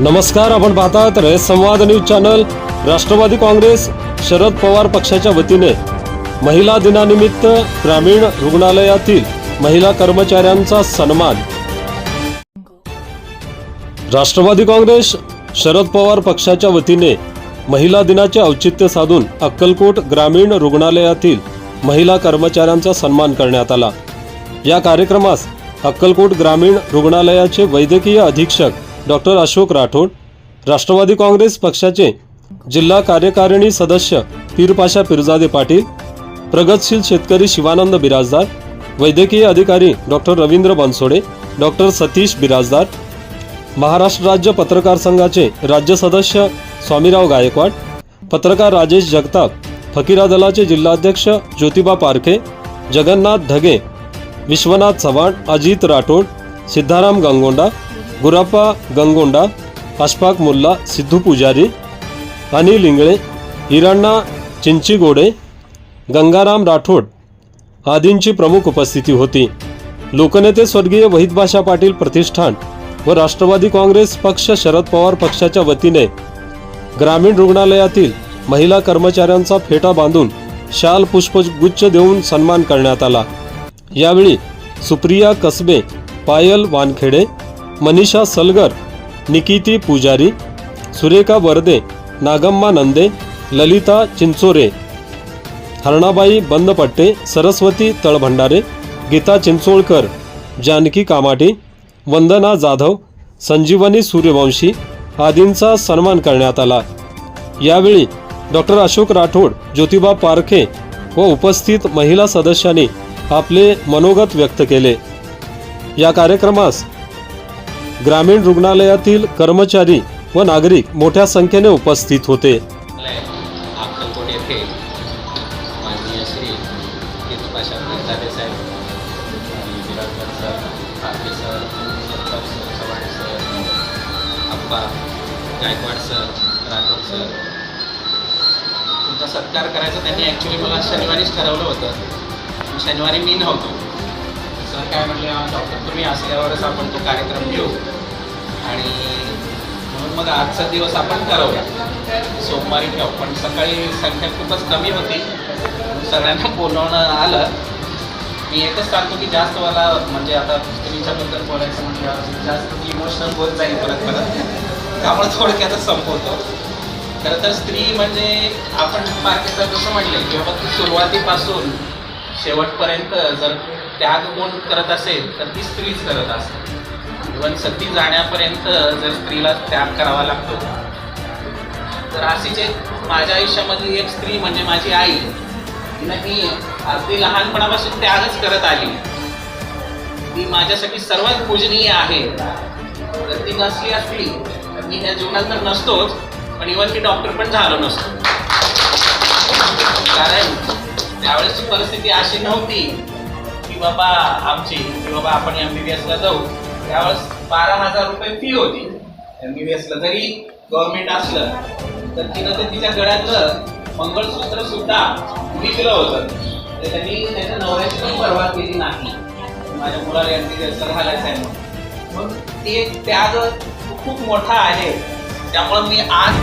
नमस्कार आपण पाहतात रे संवाद न्यूज चॅनल. राष्ट्रवादी काँग्रेस शरद पवार पक्षाच्या वतीने महिला दिनानिमित्त ग्रामीण रुग्णालयातील महिला कर्मचाऱ्यांचा सन्मान. राष्ट्रवादी काँग्रेस शरद पवार पक्षाच्या वतीने महिला दिनाचे औचित्य साधून अक्कलकोट ग्रामीण रुग्णालयातील महिला कर्मचाऱ्यांचा सन्मान करण्यात आला. या कार्यक्रमास अक्कलकोट ग्रामीण रुग्णालयाचे वैद्यकीय अधीक्षक डॉक्टर अशोक राठोड राष्ट्रवादी काँग्रेस पक्षाचे जिल्हा कार्यकारिणी सदस्य पीरपाशा पिरजादे पाटील प्रगतशील शेतकरी शिवानंद बिराजदार वैद्यकीय अधिकारी डॉक्टर रवींद्र बनसोडे डॉक्टर सतीश बिराजदार महाराष्ट्र राज्य पत्रकार संघाचे राज्य सदस्य स्वामीराव गायकवाड पत्रकार राजेश जगताप फकीरा दलाचे जिल्हाध्यक्ष ज्योतिबा पारखे जगन्नाथ ढगे विश्वनाथ चव्हाण अजित राठोड सिद्धाराम गंगोंडा गुराप्पा गंगोंडा अशफाक मुल्ला सिद्धू पुजारी अनिल इंगळे हिराण्णा चिंचीगोडे गंगाराम राठोड आदींची प्रमुख उपस्थिती होती लोकनेते स्वर्गीय वहितभाषा पाटील प्रतिष्ठान व राष्ट्रवादी काँग्रेस पक्ष शरद पवार पक्षाच्या वतीने ग्रामीण रुग्णालयातील महिला कर्मचाऱ्यांचा फेटा बांधून शाल पुष्पगुच्छ देऊन सन्मान करण्यात आला यावेळी सुप्रिया कसबे पायल वानखेडे मनीषा सलगर निकिती पुजारी सुरेखा वर्दे नागम्मा नंदे ललिता चिंचोरे हरणाबाई बंदपट्टे सरस्वती तळभंडारे गीता चिंचोळकर जानकी कामाटे वंदना जाधव संजीवनी सूर्यवंशी आदींचा सन्मान करण्यात आला. यावेळी डॉक्टर अशोक राठोड ज्योतिबा पारखे व उपस्थित महिला सदस्यांनी आपले मनोगत व्यक्त केले. या कार्यक्रमास ग्रामीण रुग्णालयातील कर्मचारी व नागरिक मोठ्या संख्येने उपस्थित होते. अक्कलकोट येथे माननीय श्री साहेब sir sir sir Chavan sir Appa Gaikwad sir sir. तुमचा सत्कार करायचा त्यांनी ॲक्च्युली मला शनिवारीच ठरवलं होतं. शनिवारी मी नव्हतो. सर काय म्हणले डॉक्टर तुम्ही असल्यावरच आपण तो कार्यक्रम घेऊ. आणि म्हणून मग आजचा दिवस आपण ठरवूया सोमवारी ठेव. पण सकाळी संख्या खूपच कमी होती. सगळ्यांना बोलवणं आलं. मी एकच सांगतो की जास्त मला म्हणजे आता स्त्रीच्याबद्दल बोलायचं म्हटलं जास्त इमोशनल होत जाईल परत परत. त्यामुळे थोडक्यातच संपवतो. खरं तर स्त्री म्हणजे आपण मार्केटला जसं म्हटलं की बाबा सुरुवातीपासून शेवटपर्यंत जर त्याग कोण करत असेल तर ती स्त्रीच करत असते इव्हन सती जाण्यापर्यंत जर स्त्रीला त्याग करावा लागतो. तर अशीच एक माझ्या आयुष्यामधली एक स्त्री म्हणजे माझी आई तिनं ही अगदी लहानपणापासून त्यागच करत आली. ती माझ्यासाठी सर्वात पूजनीय आहे. जर ती नसली असली तर मी ह्या जीवनात तर नसतोच पण इव्हन मी डॉक्टर पण झालो नसतो. कारण त्यावेळेसची परिस्थिती अशी नव्हती की बाबा आमची की बाबा आपण एम बी बी एसला जाऊ. त्यावेळेस बारा हजार रुपये फी होती. एम बी बी एसला जरी गव्हर्नमेंट असलं तर तिनं ते तिच्या गळ्यातलं मंगळसूत्र सुद्धा विकलं होतं. तर त्यांनी त्याच्या नवऱ्याची पण परवा केली नाही. माझ्या मुलाला एम बी बी एसला घालायचं आहे म्हणून. मग ते त्याग खूप मोठा आहे. त्यामुळं मी आज